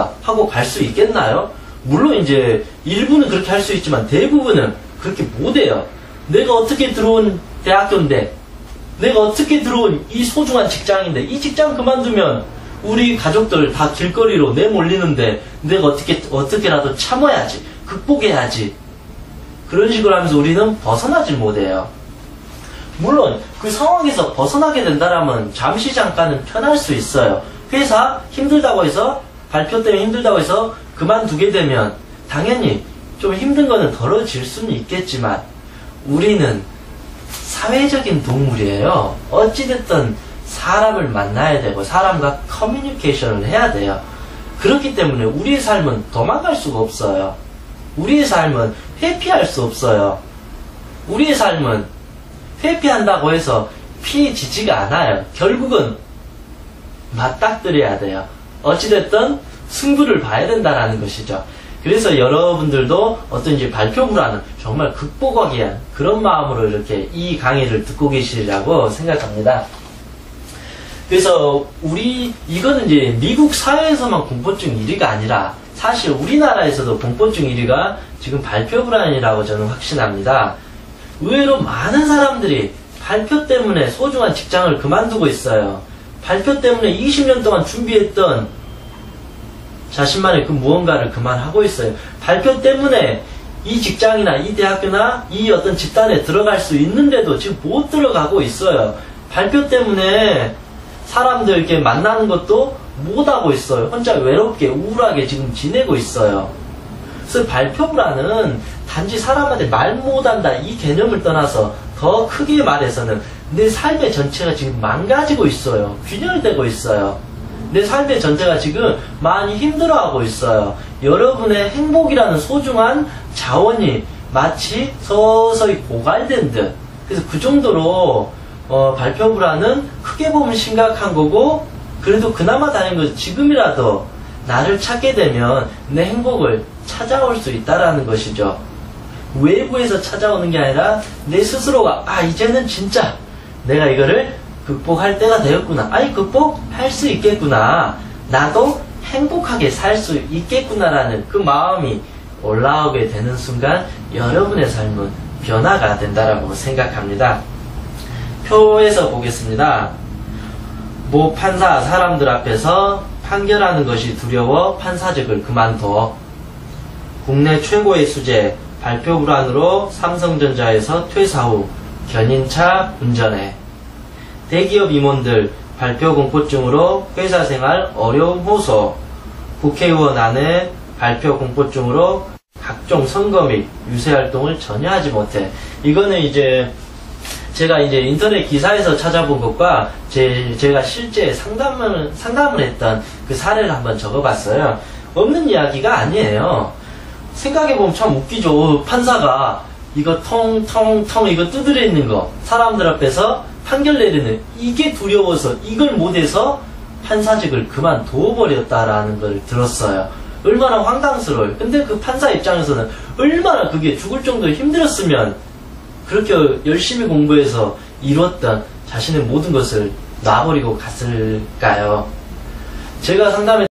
하겠습니다. 하고 갈 수 있겠나요? 물론 이제 일부는 그렇게 할 수 있지만 대부분은 그렇게 못해요. 내가 어떻게 들어온 대학교인데, 내가 어떻게 들어온 이 소중한 직장인데, 이 직장 그만두면 우리 가족들 다 길거리로 내몰리는데, 내가 어떻게, 어떻게라도 참아야지, 극복해야지. 그런 식으로 하면서 우리는 벗어나질 못해요. 물론 그 상황에서 벗어나게 된다라면 잠시 잠깐은 편할 수 있어요. 회사 힘들다고 해서 발표 때문에 힘들다고 해서 그만두게 되면 당연히 좀 힘든 거는 덜어질 수는 있겠지만 우리는 사회적인 동물이에요. 어찌됐든 사람을 만나야 되고 사람과 커뮤니케이션을 해야 돼요. 그렇기 때문에 우리의 삶은 도망갈 수가 없어요. 우리의 삶은 회피할 수 없어요. 우리의 삶은 회피한다고 해서 피해지지가 않아요. 결국은 맞닥뜨려야 돼요. 어찌됐든 승부를 봐야 된다라는 것이죠. 그래서 여러분들도 어떤 이제 발표부라는 정말 극복하기 위한 그런 마음으로 이렇게 이 강의를 듣고 계시리라고 생각합니다. 그래서 우리 이거는 이제 미국 사회에서만 공포증 1위가 아니라 사실 우리나라에서도 공포증 1위가 지금 발표 불안이라고 저는 확신합니다. 의외로 많은 사람들이 발표 때문에 소중한 직장을 그만두고 있어요. 발표 때문에 20년 동안 준비했던 자신만의 그 무언가를 그만하고 있어요. 발표 때문에 이 직장이나 이 대학교나 이 어떤 집단에 들어갈 수 있는데도 지금 못 들어가고 있어요. 발표 때문에 사람들 이렇게 만나는 것도 못 하고 있어요. 혼자 외롭게 우울하게 지금 지내고 있어요. 그래서 발표라는 단지 사람한테 말 못한다 이 개념을 떠나서 더 크게 말해서는 내 삶의 전체가 지금 망가지고 있어요. 균열되고 있어요. 내 삶의 전체가 지금 많이 힘들어하고 있어요. 여러분의 행복이라는 소중한 자원이 마치 서서히 고갈된 듯. 그래서 그 정도로 어, 발표 불안은 크게 보면 심각한 거고 그래도 그나마 다행인 것은 지금이라도 나를 찾게 되면 내 행복을 찾아올 수 있다라는 것이죠. 외부에서 찾아오는 게 아니라 내 스스로가 아 이제는 진짜 내가 이거를 극복할 때가 되었구나. 아니 극복할 수 있겠구나. 나도 행복하게 살 수 있겠구나라는 그 마음이 올라오게 되는 순간 여러분의 삶은 변화가 된다라고 생각합니다. 표에서 보겠습니다. 모 판사 사람들 앞에서 판결하는 것이 두려워 판사직을 그만둬. 국내 최고의 수재 발표 불안으로 삼성전자에서 퇴사 후 견인차 운전해. 대기업 임원들 발표 공포증으로 회사 생활 어려움 호소. 국회의원 아내 발표 공포증으로 각종 선거 및 유세 활동을 전혀 하지 못해. 이거는 이제 제가 이제 인터넷 기사에서 찾아본 것과 제, 제가 실제 상담을, 상담을 했던 그 사례를 한번 적어봤어요. 없는 이야기가 아니에요. 생각해보면 참 웃기죠. 판사가 이거 텅텅텅 이거 두드려 있는 거 사람들 앞에서 판결 내리는 이게 두려워서 이걸 못해서 판사직을 그만둬버렸다라는 걸 들었어요. 얼마나 황당스러워요. 근데 그 판사 입장에서는 얼마나 그게 죽을 정도로 힘들었으면 그렇게 열심히 공부해서 이뤘던 자신의 모든 것을 놔버리고 갔을까요? 제가 상담했던